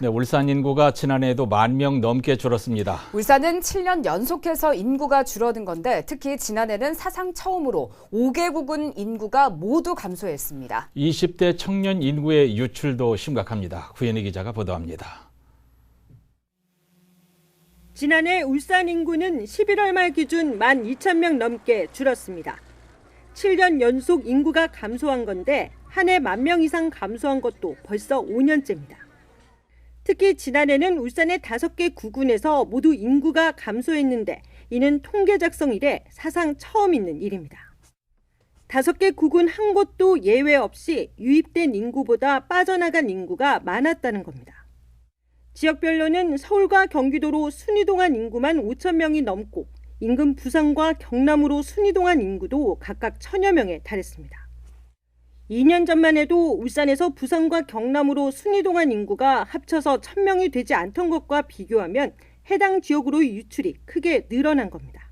네, 울산 인구가 지난해에도 만 명 넘게 줄었습니다. 울산은 7년 연속해서 인구가 줄어든 건데 특히 지난해는 사상 처음으로 5개국은 인구가 모두 감소했습니다. 20대 청년 인구의 유출도 심각합니다. 구현희 기자가 보도합니다. 지난해 울산 인구는 11월 말 기준 12,000명 넘게 줄었습니다. 7년 연속 인구가 감소한 건데 한 해 만 명 이상 감소한 것도 벌써 5년째입니다. 특히 지난해는 울산의 5개 구군에서 모두 인구가 감소했는데 이는 통계 작성 이래 사상 처음 있는 일입니다. 5개 구군 한 곳도 예외 없이 유입된 인구보다 빠져나간 인구가 많았다는 겁니다. 지역별로는 서울과 경기도로 순이동한 인구만 5천 명이 넘고 인근 부산과 경남으로 순이동한 인구도 각각 천여 명에 달했습니다. 2년 전만 해도 울산에서 부산과 경남으로 순이동한 인구가 합쳐서 1000명이 되지 않던 것과 비교하면 해당 지역으로의 유출이 크게 늘어난 겁니다.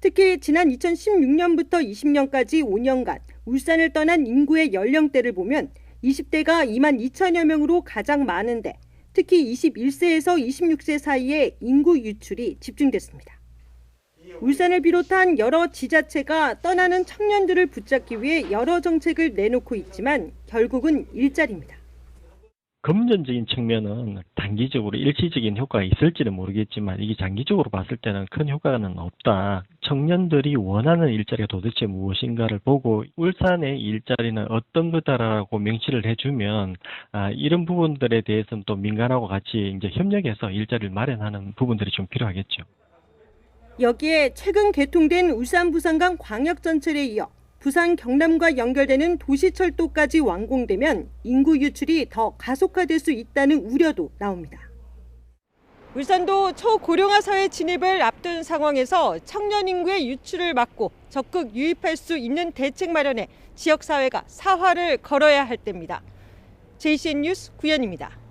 특히 지난 2016년부터 20년까지 5년간 울산을 떠난 인구의 연령대를 보면 20대가 2만 2천여 명으로 가장 많은데 특히 21세에서 26세 사이에 인구 유출이 집중됐습니다. 울산을 비롯한 여러 지자체가 떠나는 청년들을 붙잡기 위해 여러 정책을 내놓고 있지만 결국은 일자리입니다. 금전적인 측면은 단기적으로 일시적인 효과가 있을지는 모르겠지만 이게 장기적으로 봤을 때는 큰 효과는 없다. 청년들이 원하는 일자리가 도대체 무엇인가를 보고 울산의 일자리는 어떤 거다라고 명시를 해주면 아, 이런 부분들에 대해서는 또 민간하고 같이 이제 협력해서 일자리를 마련하는 부분들이 좀 필요하겠죠. 여기에 최근 개통된 울산 부산간 광역전철에 이어 부산 경남과 연결되는 도시철도까지 완공되면 인구 유출이 더 가속화될 수 있다는 우려도 나옵니다. 울산도 초고령화 사회 진입을 앞둔 상황에서 청년 인구의 유출을 막고 적극 유입할 수 있는 대책 마련에 지역 사회가 사활을 걸어야 할 때입니다. JCN 뉴스 구현입니다.